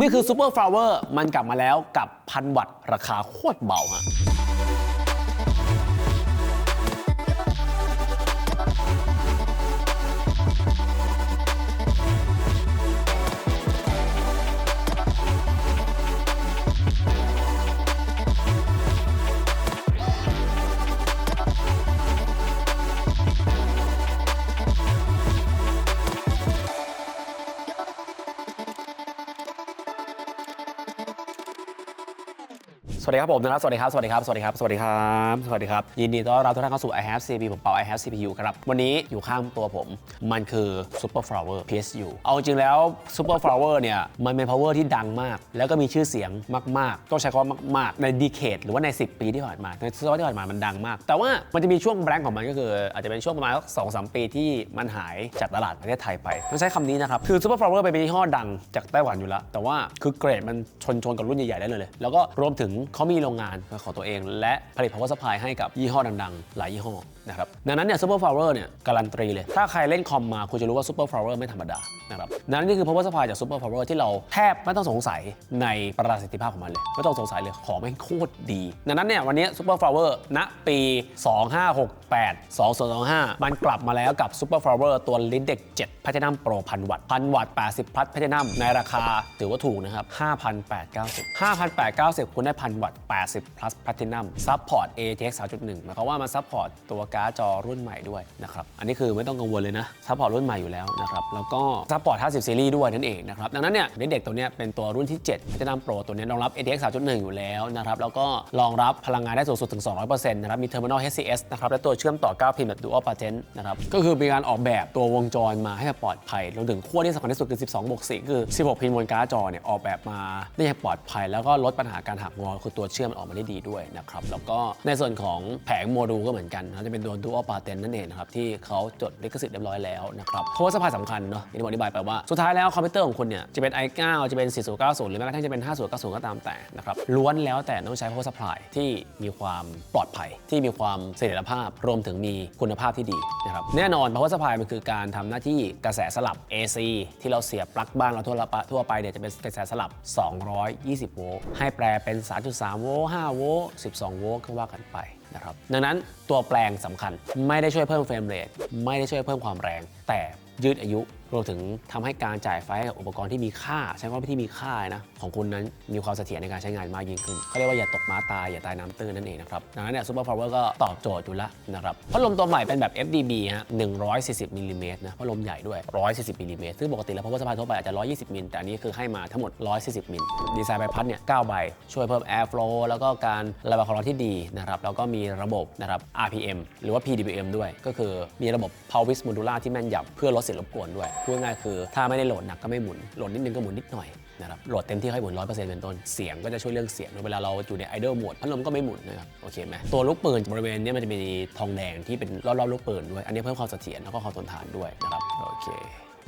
นี่คือซูเปอร์ฟลาวเวอร์มันกลับมาแล้วกับพันวัตต์ราคาโคตรเบาฮะ วัสดีครับผมนะครับสวัสดีครับ สวัสดีครับ สวัสดีครับ สวัสดีครับ สวัสดีครับ ยินดีต้อนรับทุกท่านเข้าสู่ i have CPU ผมเป่า i have CPU ครับ วันนี้อยู่ข้างตัวผม มันคือ Super Flower PSU เอาจริงแล้ว Super Flower เนี่ย มันเป็น power ที่ดังมาก แล้วก็มีชื่อเสียงมาก ๆ ต้องใช้คำว่ามาก ๆ ใน decade หรือว่าใน 10 ปีที่ผ่านมา ในศตวรรษที่ผ่านมา มันดังมาก แต่ว่ามันจะมีช่วงแบงค์ของมันก็คือ อาจจะเป็นช่วงประมาณสองสามปีที่มันหายจากตลาดประเทศไทยไปต้องใช้คำนี้นะครับ คือ Super Flower เป็นยี่ห้อดังจากไต้หวันอยู่แล้ว แต่ว่าคือเกรดมันชนชนกับรุ่นใหญ่ๆได้เลย แล้วก็รวมถึงเขามีโรงงานของตัวเอง และผลิต power supply ให้กับยี่ห้อดังๆ หลายยี่ห้อนะครับดังนั้นเนี่ย Super Flower เนี่ยการันตีเลย ถ้าใครเล่นคอมมาคุณจะรู้ว่า Super Flower ไม่ธรรมดานะครับดังนั้นนี่คือ power supply จาก Super Flower ที่เราแทบไม่ต้องสงสัยในประสิทธิภาพของมันเลยไม่ต้องสงสัยเลยของแม่งโคตรดี ดังนั้นเนี่ยวันนี้ Super Flower ณปี 2568 2025 มันกลับมาแล้วกับ Super Flower ตัวลิ้นเด็ก7 Platinum Pro 1000วัตต์1000วัตต์80 plus Platinum ในราคาถือว่าถูกนะครับ5,890 5,890 คุณได้วัตต์ 80 plus Platinum Support ATX 3.1 หมายความว่ามัน Support ตัวการ์ดจอรุ่นใหม่ด้วยนะครับ อันนี้คือไม่ต้องกังวลเลยนะ Support รุ่นใหม่อยู่แล้วนะครับ แล้วก็ Support 50 ซีรีส์ด้วยนั่นเองนะครับ ดังนั้นเนี่ยเด็กๆตัวเนี้ยเป็นตัวรุ่นที่ 7 Platinum Pro ตัวเนี้ยรองรับ ATX 3.1 อยู่แล้วนะครับ แล้วก็รองรับพลังงานได้สูงสุดถึง 200%นะครับ มี Terminal HCS นะครับ และตัวเชื่อมต่อ 9 พินแบบ Dual Patent นะครับ ก็คือมีการออกแบบตัววงจรมาให้ปลอดภัยรวมถึงขั้วที่สำคัญที่สุดคือ 12บวก4คือ 16 พินบนการ์ดจอเนี่ยออกแบบมาได้อย่างปลอดภัย แล้วก็ลดปัญหาการหักงอคือตัวเชื่อมออกมาได้ดีด้วยนะครับแล้วก็ในส่วนของแผงโมดูลก็เหมือนกันนะจะเป็นตัว Dual Patent นั่นเองนะครับที่เขาจดลิขสิทธิ์เรียบร้อยแล้วนะครับเพราะว่าสภาพสำคัญเนาะอย่างที่ผมอธิบายไปว่าสุดท้ายแล้วคอมพิวเตอร์ของคุณเนี่ยจะเป็น i9 จะเป็น 4090 หรือแม้กระทั่งจะเป็น 5090 ก็ตามแต่นะครับล้วนแล้วแต่ต้องใช้ power supply ที่มีความปลอดภัย ที่มีความเสถียรภาพรวมถึงมีคุณภาพที่ดีนะครับแน่นอน power supply มันคือการทำหน้าที่กระแสสลับ AC ที่เราเสียบปลั๊กบ้านเราทั่วไปทั่วไปเนี่ยจะเป็นกระแสสลับ 220 โวลต์ให้แปลเป็น3 โวลต์5โวลต์12 โวลต์ก็ว่ากันไปนะครับดังนั้นตัวแปลงสำคัญไม่ได้ช่วยเพิ่มเฟรมเรทไม่ได้ช่วยเพิ่มความแรง แต่ยืดอายุ รวมถึงทำให้การจ่ายไฟกับอุปกรณ์ที่มีค่า ใช้คว่าที่มีค่านะของคุณนั้นมีความเสถียรในการใช้งานมากยิ่งขึ้นเขาเรียกว่าอย่าตกม้าตาย อย่าตายน้ำตื้นนั่นเองนะครับดังนั้นเนี่ยซูเปอร์พาวเวอร์ก็ตอบโจทย์อยู่แล้วนะครับพัดลมตัวใหม่เป็นแบบ FDB ฮะ140มิลลิเมตรนะพัดลมใหญ่ด้วย 140มิลลิเมตรซึ่งปกติแล้วพัดลมสภาทั่วไปอาจจะ 120มิลแต่อันนี้คือให้มาทั้งหมด 140มิลดีไซน์ใบพัดเนี่ย9ใบช่วยเพิ่ม air flow แล้วก็การระบายความร้อนที่ดีนะครับแล้วก็มีระบบนะครับ RPM หรือว่า PWM ด้วย ก็คือมีระบบ Power Vis Modular ที่แม่นยำเพื่อลดเสียงรบกวนด้วยพูดง่ายคือ ถ้าไม่ได้โหลดหนักก็ไม่หมุน โหลดนิดนึงก็หมุนนิดหน่อยนะครับโหลดเต็มที่ให้หมุนร้อยเปอร์เซ็นต์เป็นต้น เสียงก็จะช่วยเรื่องเสียง เวลาเราอยู่ในไอดอลโหมดพัดลมก็ไม่หมุนนะครับโอเคไหมตัวลูกปืนบริเวณนี้มันจะมีทองแดงที่เป็นรอบๆลูกปืนด้วย อันนี้เพิ่มความเสถียรแล้วก็ความทนทานด้วยนะครับโอเค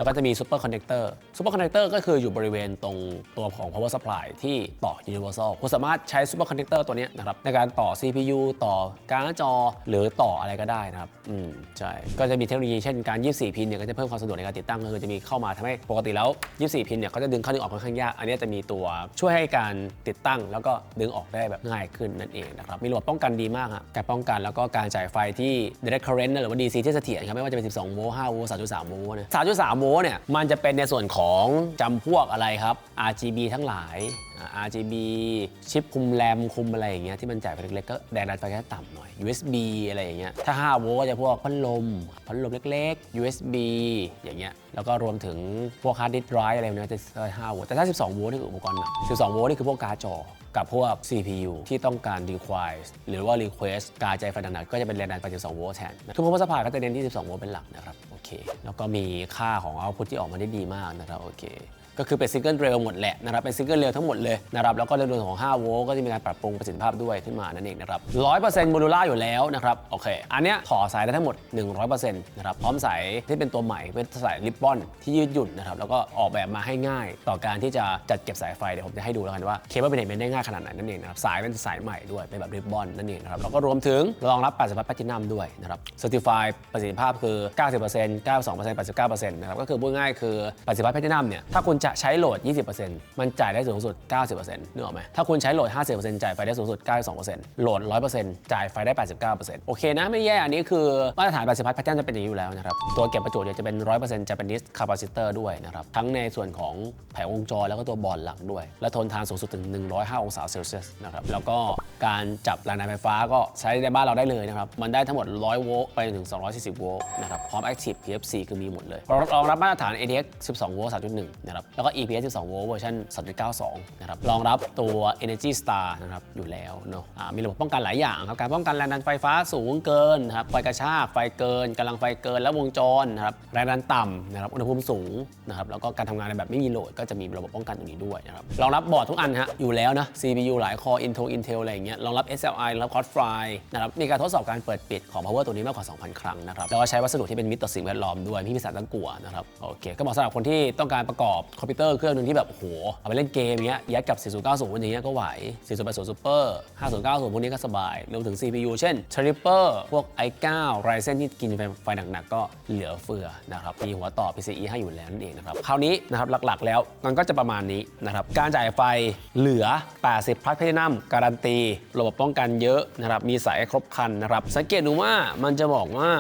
แล้วก็จะมีซูเปอร์คอนเนคเตอร์ซูเปอร์คอนเนคเตอร์ก็คืออยู่บริเวณตรงตัวของ power supply ที่ต่อ universal คุณสามารถใช้ซูเปอร์คอนเนคเตอร์ตัวนี้นะครับในการต่อ CPU ต่อการ์ดจอหรือต่ออะไรก็ได้นะครับ อืม ใช่ ก็จะมีเทคโนโลยีเช่นการ 24 พินเนี่ยก็จะเพิ่มความสะดวกในการติดตั้งก็คือจะมีเข้ามาทำให้ปกติแล้ว 24 พินเนี่ยเขาจะดึงเข้าดึงออกค่อนข้างยาก อันนี้จะมีตัวช่วยให้การติดตั้ง แล้วก็ดึงออกได้แบบง่ายขึ้นนั่นเองนะครับ มีระบบป้องกันดีมากฮะการป้องกันแล้วก็การจ่ายไฟที่ direct current หรือว่า DC ที่เสถียรครับไม่ว่าจะเป็น 12 โวลต์ 5 โวลต์ 3.3 โวลต์นะ3.3 โวลเนี่ยมันจะเป็นในส่วนของจำพวกอะไรครับ RGB ทั้งหลาย RGB ชิปคุมแรมคุมอะไรอย่างเงี้ยที่มันจ่ายไฟเล็กๆก็แรงดันไฟแค่ต่ำหน่อย USB อะไรอย่างเงี้ยถ้า 5 โวลต์ก็จะพวกพัดลมพัดลมเล็กๆ USB อย่างเงี้ยแล้วก็รวมถึงพวกฮาร์ดดิสก์ไดรฟ์อะไรพวกเนี้ยจะ5โวลต์แต่ถ้า 12 โวลต์นี่คืออุปกรณ์หนัก12 โวลต์นี่คือพวกการ์ดจอกับพวก CPU ที่ต้องการ require หรือว่า request การจ่ายไฟหนักๆก็จะเป็นแรงดันไฟ12 โวลต์แทนนะคือพวกสภาก็จะเน้นที่ 12 โวลต์เป็นหลักนะครับ เคแล้วก็มีค่าของ output ที่ออกมาได้ดีมากนะครับโอเค ก็คือเป็นซิงเกิลเรลหมดแหละนะครับเป็นซิงเกิลเรลทั้งหมดเลยนะครับแล้วก็เรื่องของ 5 โวลต์ก็จะมีการปรับปรุงประสิทธิภาพด้วยขึ้นมานั่นเองนะครับ100%โมดูล่าอยู่แล้วนะครับโอเคอันเนี้ยถอดสายได้ทั้งหมด 100%นะครับพร้อมสายที่เป็นตัวใหม่เป็นสายริบบอนที่ยืดหยุ่นนะครับแล้วก็ออกแบบมาให้ง่าย ต่อการที่จะจัดเก็บสายไฟเดี๋ยวผมจะให้ดูแล้วกันว่าเคเบิลเป็นได้ง่ายขนาดไหนนั่นเองนะครับสายเป็นสายใหม่ด้วยเป็นแบบริบบอนนั่นเองนะครับแล้วก็รวมถึงรองรับ80พัทตินัมด้วยนะครับ Certify ประสิทธิภาพคือ 90% 92% 89%นะครับก็คือพูดง่ายคือ80พัทตินัมเนี่ยถ้าคุณจ่าจะใช้โหลด 20%มันจ่ายได้สูงสุด 90%นึกออกไหมถ้าคุณใช้โหลด 50%จ่ายไฟได้สูงสุด 92%โหลด 100%จ่ายไฟได้ 89%โอเคนะไม่แย่อันนี้คือมาตรฐาน80พัทแพทเทิร์นจะเป็นอย่างนี้อยู่แล้วนะครับตัวเก็บประจุเนี่ยจะเป็น 100% Japanese capacitor ด้วยนะครับทั้งในส่วนของแผงวงจรแล้วก็ตัวบอร์ดหลังด้วย และทนทานสูงสุดถึง 105 องศาเซลเซียสนะครับแล้วก็การจับแรงดันไฟฟ้าก็ใช้ในบ้านเราได้เลยนะครับมันได้ทั้งหมด 100 โวลต์ไปถึง 240 โวลต์นะครับพร้อม Active PFC คือมีหมดเลยรองรับมาตรฐาน ATX 12 โวลต์3.1นะครับแล้วก็ EPS 12 โวลต์เวอร์ชัน3.92 นะครับ รองรับตัว Energy Star นะครับ อยู่แล้วเนาะมีระบบป้องกันหลายอย่างครับ การป้องกันแรงดันไฟฟ้าสูงเกินนะครับ ไฟกระชาก ไฟเกินกำลังไฟเกิน และวงจรนะครับ แรงดันต่ำนะครับ อุณหภูมิสูงนะครับ แล้วก็การทำงานในแบบไม่มีโหลด ก็จะมีระบบป้องกันตรงนี้ด้วยนะครับ รองรับบอร์ดทุกอันฮะ อยู่แล้วนะ CPU หลายคอ Intel Intel อะไรอย่างเงี้ย รองรับ SLI รองรับ Quad Fly นะครับ มีการทดสอบการเปิดปิดของ power ตัวนี้มากกว่า 2,000 ครั้งนะครับ แล้วก็ใช้วัสดุที่เป็นมิตรต่อสิ่งแวดล้อมด้วยไม่มีสารตั้งกลัวนะครับ โอเค ก็เหมาะสำหรับคนที่ต้องการประกอบคอมพิวเตอร์เครื่องหนึงที่แบบโอ้โหเอาไปเล่นเกมเงี้ยยัดกับ 4090 อย่างเงี้ยก็ไหว 4080 Super 5090 พวกนี้ก็สบาย รวมถึง CPU เช่น Tripper พวก i9 Ryzen ที่กินไฟหนักๆ ก็เหลือเฟือนะครับมีหัวต่อ PCIe ให้อยู่แล้วนั่นเองนะครับคราวนี้นะครับหลักๆ แล้วมันก็จะประมาณนี้นะครับการจ่ายไฟเหลือ 80 พัทเพนัมการันตี ระบบป้องกันเยอะนะครับมีสายครบคันนะครับสังเกตดูว่ามันจะบอกว่า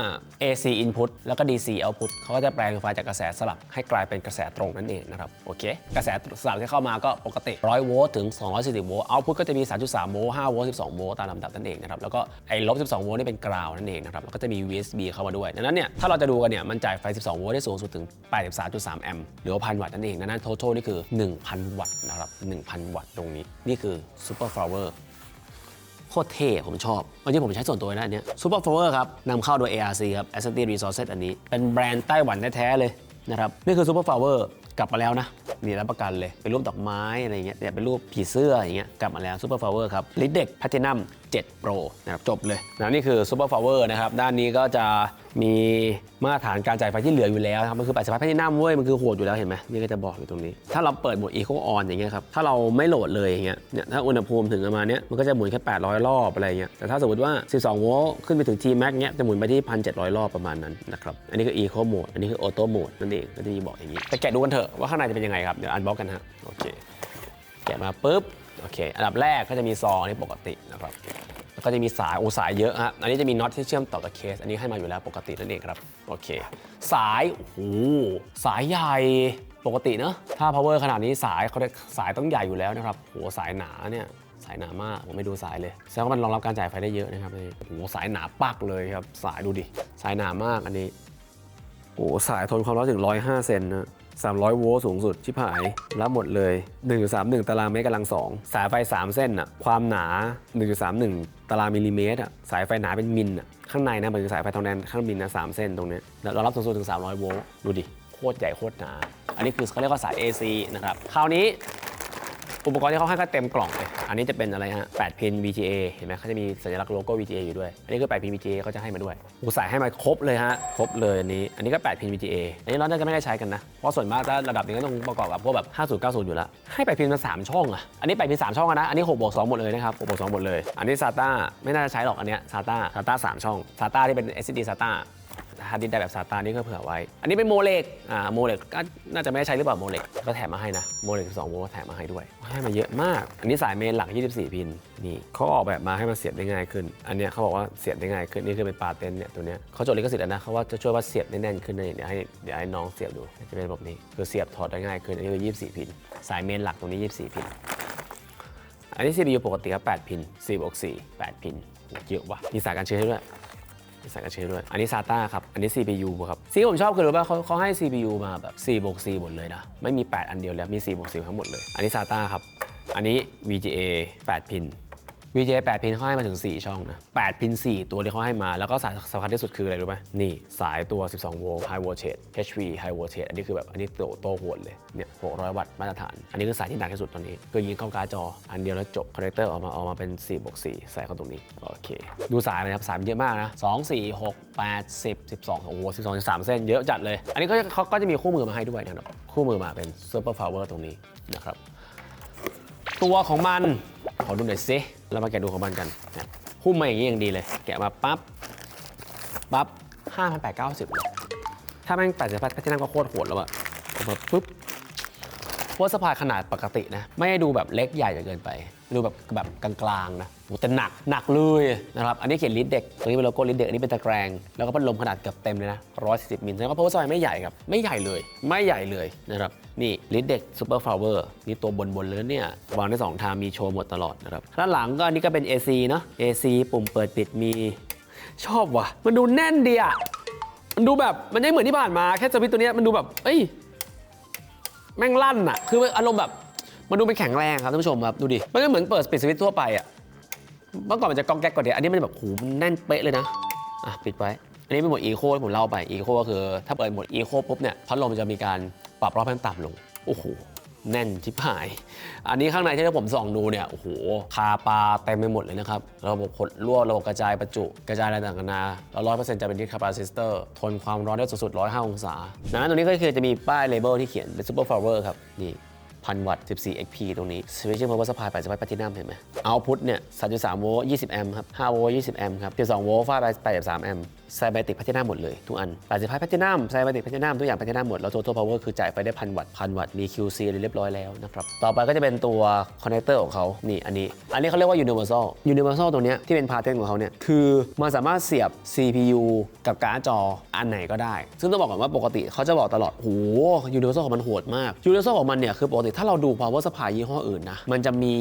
AC input แล้วก็ DC output เขาก็จะแปลงไฟจากกระแสสลับให้กลายเป็นกระแสตรงนั่นเองนะครับโอเค กระแสสลับที่เข้ามาก็ปกติ 100 โวลต์ถึง 240 โวลต์ output ก็จะมี 3.3 โวลต์ 5 โวลต์ 12 โวลต์ตามลำดับนั่นเองนะครับ แล้วก็ไอ้ลบ 12 โวลต์นี่เป็นกราวนั่นเองนะครับ แล้วก็จะมี USB เข้ามาด้วย ดังนั้นเนี่ย ถ้าเราจะดูกันเนี่ย มันจ่ายไฟ 12 โวลต์ได้สูงสุดถึง 83.3 แอมป์ หรือว่าพันวัตต์นั่นเองดังนั้น total นี่คือ 1,000 วัตต์นะครับ 1,000 วัตต์ตรงนี้ นี่คือ super flower โคตรเท่ผมชอบวันนี้ผมใช้ส่วนตัวนะอันเนี้ย Super Flower ครับนำเข้าโดย ARC ครับ Asset Resources อันนี้ เป็นแบรนด์ไต้หวันแท้ๆเลยนะครับนี่คือ Super Flower กลับมาแล้วนะนี่รับประกันเลย เป็นรูปดอกไม้อะไรเงี้ยเนี่ยเป็นรูปผีเสื้ออย่างเงี้ยกลับมาแล้ว Super Flower ครับ l i d e c Platinum 7 Pro นะครับจบเลยนะนี่คือ Super Flower นะครับด้านนี้ก็จะ มีมาตรฐานการจ่ายไฟที่เหลืออยู่แล้วครับมันคือ80พัทแพทินัมเว้ยมันคือโหดอยู่แล้วเห็นไหมนี่ก็จะบอกอยู่ตรงนี้ ถ้าเราเปิดโหมด Eco On อย่างเงี้ยครับถ้าเราไม่โหลดเลยอย่างเงี้ยเนี่ยถ้าอุณหภูมิถึงประมาณเนี้ยมันก็จะหมุนแค่ 800 รอบอะไรเงี้ยแต่ถ้าสมมติว่า 12 โวลต์ขึ้นไปถึง T max เงี้ยจะหมุนไปที่ 1,700 รอบประมาณนั้นนะครับอันนี้คือ Eco Mode อันนี้คือ Auto Mode นั่นเองก็จะมีบอกอย่างนี้ไปแกะดูกันเถอะว่าข้างในจะเป็นยังไงครับเดี๋ยวอันบ็อกกันฮะโอเคแกะมาปุ๊บโอเคอันดับแรกก็จะมีซองนนี้ปกตินะครับ แล้วก็จะมีสายโอ้สายเยอะฮะอันนี้จะมีน็อตที่เชื่อมต่อกับเคส อันนี้ให้มาอยู่แล้วปกตินั่นเองครับ โอเค สาย โอ้โห สายใหญ่ปกติเนอะถ้า power ขนาดนี้สายเขาเรียกสายต้องใหญ่อยู่แล้วนะครับโหสายหนาเนี่ยสายหนามาก ผมไม่ดูสายเลยแสดงว่ามันรองรับการจ่ายไฟได้เยอะนะครับโอ้โหสายหนาปักเลยครับ สายดูดิ สายหนามากอันนี้โอ้โหสายทนความร้อนถึง 105 เซนนะ 300 โวลต์สูงสุด ชิบหาย รับหมดเลย 1.31 ตารางเมตรกำลัง2สายไฟ 3 เส้นอะความหนา 1.31 ตารางมิลลิเมตรอะสายไฟหนาเป็นมิลอะข้างในนะมันคือสายไฟทองแดงข้างมิลนะ3เส้นตรงนี้เรารับสูงสุดถึง 300 โวลต์ดูดิโคตรใหญ่โคตรหนา อันนี้คือเขาเรียกว่าสาย AC นะครับคราวนี้ อุปกรณ์ที่เขาให้ก็เต็มกล่องเลย อันนี้จะเป็นอะไรฮะ8พิน VGA เห็นไหมเขาจะมีสัญลักษณ์โลโก้ VGA อยู่ด้วย อันนี้คือ8พิน VGA เขาจะให้มาด้วยอูใส่ให้มาครบเลยฮะ ครบเลยอันนี้ อันนี้ก็8พิน VGA อันนี้เราน่าจะไม่ได้ใช้กันนะ เพราะส่วนมากถ้าระดับนี้ก็ต้องประกอบกับพวกแบบ 50 90 อยู่แล้ว ให้8พินมา3ช่องอะอันนี้8พิน3ช่องนะ อันนี้6บวก2หมดเลยนะครับ6บวก2หมดเลย อันนี้ SATA ไม่น่าจะใช้หรอกอันเนี้ย SATA SATA 3ช่อง SATA ที่เป็น SSD SATA ฮาร์ดดิสก์ได้แบบซาตานี่ก็เผื่อไว้ อันนี้เป็นโมเลกอ่าโมเลกก็น่าจะไม่ได้ใช้หรือเปล่าโมเลกก็แถมมาให้นะโมเลก12โวลต์แถมมาให้ด้วย ให้มาเยอะมาก อันนี้สายเมนหลัก 24 พินนี่เขาออกแบบมาให้มันเสียบได้ง่ายขึ้น อันเนี้ยเขาบอกว่าเสียบได้ง่ายขึ้นนี่คือเป็นปาเต็นเนี่ยตัวเนี้ยเขาจดลิขสิทธิ์แล้วนะเขาว่าจะช่วยว่าเสียบได้แน่นขึ้นเลยเดี๋ยวให้เดี๋ยวให้น้องเสียบดูจะเป็นระบบนี้คือเสียบถอดได้ง่ายขึ้นอันนี้คือ24 พิน สายเมนหลักตรงนี้ 24 พินอันนี้ CPU ปกติครับ8พิน4บวก4 8พินเยอะว่ะมีสายการเชื้อให้ด้วย มีสายกระเชื้อด้วย อันนี้ SATA ครับ อันนี้ CPU ครับสิ่งที่ผมชอบคือรู้ป่ะเขาเขาให้ CPU มาแบบ4บวก4หมดเลยนะ ไม่มี 8 อันเดียวแล้ว มี4บวก4ทั้งหมดเลย อันนี้ SATA ครับ อันนี้ VGA 8 พิน VGA 8พินเขาให้มาถึง 4 ช่องนะ 8 พิน 4 ตัวที่เขาให้มา แล้วก็สายสำคัญที่สุดคืออะไรรู้ไหมนี่ สายตัว 12 โวลต์ high voltage HV high voltage อันนี้คือแบบ อันนี้โตโตโหดเลย เนี่ย 600 วัตต์มาตรฐาน อันนี้คือสายที่หนักที่สุดตอนนี้ คือยิงเข้าการ์ดจอ อันเดียวแล้วจบ คอนเนคเตอร์ออกมาออกมาเป็น4บวก4ใส่เข้าตรงนี้ โอเค ดูสายนะครับ สายมันเยอะมากนะ 2 4 6 8 10 12 โอ้โห12 13 เส้น เยอะจัดเลย อันนี้ก็เขาก็จะมีคู่มือมาให้ด้วยนะครับ คู่มือมาเป็น super power ตรงนี้นะครับ ตัวของมัน ขอดูหน่อยสิเรามาแกะดูของมันกันนะหุ้มมาอย่างนี้อย่างดีเลย แกะมาปั๊บปั๊บห้าพันแปดเก้าสิบถ้าแม่งแปดสิบพัทที่นั่งก็โคตรโหดแล้วอะออกมาปุ๊บ power supply ขนาดปกตินะ ไม่ได้ดูแบบเล็กใหญ่จนเกินไป ดูแบบแบบกลางๆนะโหแต่หนักหนักเลยนะครับ อันนี้เขียนลิตรเด็กตัวนี้เป็นโลโก้ลิตรเด็ก อันนี้เป็นตะแกรง แล้วก็พัดลมขนาดเกือบเต็มเลยนะ140มิลแสดงว่า power supply ไม่ใหญ่ครับ ไม่ใหญ่เลย ไม่ใหญ่เลยนะครับ นี่ลิตรเด็ก super flower นี่ตัวบนๆเลยเนี่ยวางได้สองทางมีโชว์หมดตลอดนะครับด้านหลังก็อันนี้ก็เป็น AC เนอะ AC ปุ่มเปิดปิดมีชอบว่ะ มันดูแน่นดีอะมันดูแบบมันไม่เหมือนที่ผ่านมาแค่สวิตตัวเนี้ยมันดูแบบ เอ้ย แม่งลั่นอะคืออารมณ์แบบมันดูเป็นแข็งแรงครับท่านผู้ชมครับดูดิ มันก็เหมือนเปิดปิดสวิตช์ทั่วไปอะเมื่อก่อนมันจะกองแก๊กกว่าเดียวอันนี้มันแบบโหมันแน่นเป๊ะเลยนะ อะปิดไว้ อันนี้เป็นโหมดอีโคที่ผมเล่าไปอีโคก็คือ ถ้าเปิดโหมดอีโคปุ๊บเนี่ยพัดลมจะมีการปรับรอบให้มันต่ำลง โอ้โห แน่นชิบหาย อันนี้ข้างในที่ผมส่องดูเนี่ย โอ้โห คาปลาเต็มไปหมดเลยนะครับ ระบบขดรั่วระบบกระจายประจุ กระจายอะไรต่างๆนานาแล้วร้อยเปอร์เซ็นต์จะเป็นดิสคาปาซิสเตอร์ ทนความร้อนได้สุดๆร้อยห้าองศานะตรงนี้ก็คือจะมีป้ายเลเบลที่เขียนเป็นซูเปอร์ฟลาวเวอร์ครับ นี่ พันวัตต์ 14 XP ตรงนี้ Switching Power Supply 85 Platinum เห็นไหม Output เนี่ย 3.3 โวลต์ 20 แอมป์ครับ 5 โวลต์ 20 แอมป์ครับ 12 โวลต์ฟาดไป83 แอมป์ไซเบติกพัฒนาหมดเลยทุกอัน85พัฒนาไซเบติกพัฒนาทุกอย่างพัฒนาหมด แล้ว Total Power คือจ่ายไปได้พันวัตต์พันวัตต์มี QC เรียบร้อยแล้วนะครับ ต่อไปก็จะเป็นตัวคอนเนคเตอร์ของเขานี่อันนี้ อันนี้เขาเรียกว่า Universal Universal ตรงเนี้ยที่เป็นพาเทนของเขาเนี่ยคือมันสามารถเสียบ CPU กับการ์ดจออันไหนก็ได้ ซึ่งต้องบอกก่อนว่าปกติเขาจะบอกตลอดโห Universal ของมันโหดมาก Universal ของมันเนี่ยคือปกติถ้าเราดู power supply ยี่ห้ออื่นนะ มันจะมี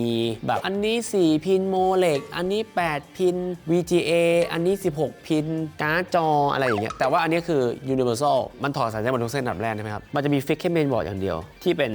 แบบอันนี้ 4 พินโมเลกอันนี้ 8 พิน VGA อันนี้ 16 พินการ์ดจออะไรอย่างเงี้ยแต่ว่าอันนี้คือ universal มันถอดสายได้หมดทุกเส้นดับแรกใช่ไหมครับ มันจะมีฟิกแค่เมนบอร์ดอย่างเดียวที่เป็น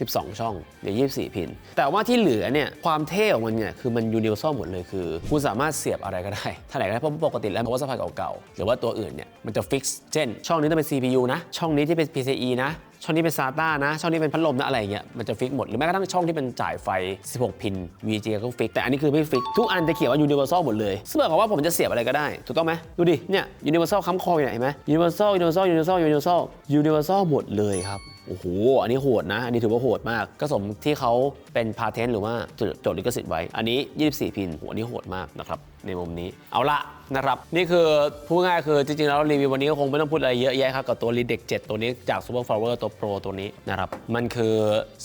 12 ช่องหรือ24 พิน แต่ว่าที่เหลือเนี่ย ความเท่ของมันเนี่ย คือมัน universal หมดเลยคือ คุณสามารถเสียบอะไรก็ได้เท่าไหร่ก็ได้เพราะปกติแล้ว power supply เก่าๆ หรือว่าตัวอื่นเนี่ย มันจะฟิกเช่น ช่องนี้ต้องเป็น CPU นะ ช่องนี้ที่เป็น PCIe นะ ช่องนี้เป็น SATA นะ ช่องนี้เป็นพัดลมนะอะไรอย่างเงี้ยมันจะฟิกหมด หรือแม้กระทั่งช่องที่เป็นจ่ายไฟ 16 พิน VGA ก็ฟิก แต่อันนี้คือไม่ฟิก ทุกอันจะเขียนว่า universal หมดเลยซึ่งหมายความว่าผมจะเสียบอะไรก็ได้ ถูกต้องไหมดูดิ เนี่ย universal ค้ำคออยู่ไหนเห็นไหม universal universal universal universal universal หมดเลยครับโอ้โห อันนี้โหดนะ อันนี้ถือว่าโหดมาก ก็สมที่เขาเป็นพาเทนต์หรือว่าจดจดลิขสิทธิ์ไว้ อันนี้ 24 พินโหอันนี้โหดมากนะครับ ในมุมนี้ เอาละ นะครับ นี่คือพูดง่ายคือจริงๆแล้วรีวิววันนี้ก็คงไม่ต้องพูดอะไรเยอะแยะครับกับตัวรีเด็ก7ตัวนี้จาก Super Flower ตัว Pro ตัวนี้นะครับ มันคือ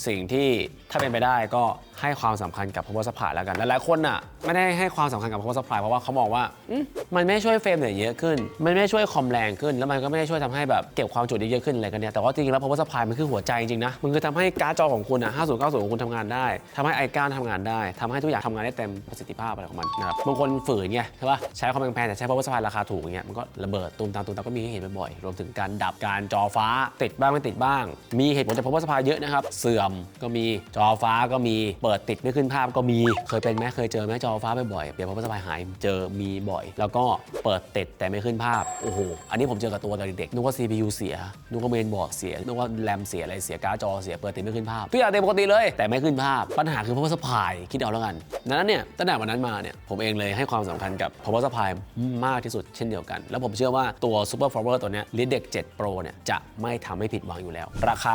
สิ่งที่ถ้าเป็นไปได้ก็ให้ความสำคัญกับ power supply แล้วกันหลายๆคนน่ะไม่ได้ให้ความสำคัญกับ power supply เพราะว่าเขามองว่าอืมมันไม่ช่วยเฟรมเรทเยอะขึ้น มันไม่ช่วยคอมแรงขึ้น แล้วมันก็ไม่ได้ช่วยทำให้แบบเก็บความจุได้เยอะขึ้นอะไรกันเนี่ยแต่ว่าจริงๆแล้ว power supply มันคือหัวใจจริงๆนะมันคือทำให้การ์ดจอของคุณอะ50 90ของคุณทำงานได้ทำให้ไอการทำงานได้ทำให้ทุกอย่างทำงานได้เต็มประสิทธิภาพอะไรของมันนะครับบางคนฝืนไงใช่ปะใช้ความแพงๆแต่ใช้ power supply ราคาถูกอย่างเงี้ยมันก็ระเบิดตูมตามตูมตามก็มีให้เห็นบ่อยๆรวมถึงการดับการจอฟ้าติดบ้างไม่ติดบ้าง มีเหตุผลจาก power supply เยอะนะครับเสื่อมก็มีจอฟ้าก็มีเปิดติดไม่ขึ้นภาพก็มี เคยเป็นไหมเคยเจอไหมจอฟ้าบ่อยๆเปลี่ยน power supply หายเจอมีบ่อย แล้วก็เปิดติดแต่ไม่ขึ้นภาพโอ้โหอันนี้ผมเจอกับตัวตอนเด็กนึกว่า CPU เสียนึกว่าเมนบอร์ดเสียนึกว่าแรมเสียอะไรเสียการ์ดจอเสียเปิดติดไม่ขึ้นภาพทุกอย่างเต็มปกติเลยแต่ไม่ขึ้นภาพ ปัญหาคือ power supply คิดเอาแล้วกันดังนั้นเนี่ยตั้งแต่วันนั้นมาเนี่ยผมเองเลยให้ความสำคัญกับ power supply มากที่สุดเช่นเดียวกัน แล้วผมเชื่อว่าตัว super power ตัวเนี้ย Lead Deck 7 Pro เนี่ยจะไม่ทำให้ผิดหวังอยู่แล้ว ราคา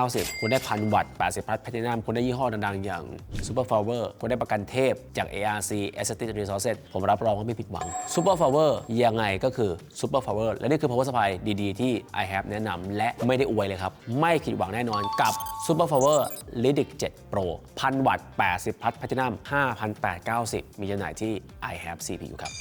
5890 คุณได้พันวัตต์80พัทแพลตินัมคุณได้ยี่ห้อดังๆอย่าง super power คุณได้ประกันเทพจาก ARC Asset Resources ผมรับรองว่าไม่ผิดหวัง super power ยังไงก็คือ super power และนี่คือ power supply ดีๆ ที่ I have แนะนำและไม่ได้อวยเลยครับ ไม่ผิดหวังแน่นอนกับ super power Lydic 7 Pro พันวัตต์ 80 พัทแพลตินัม5890 มีจำหน่ายที่ I have CPU ครับ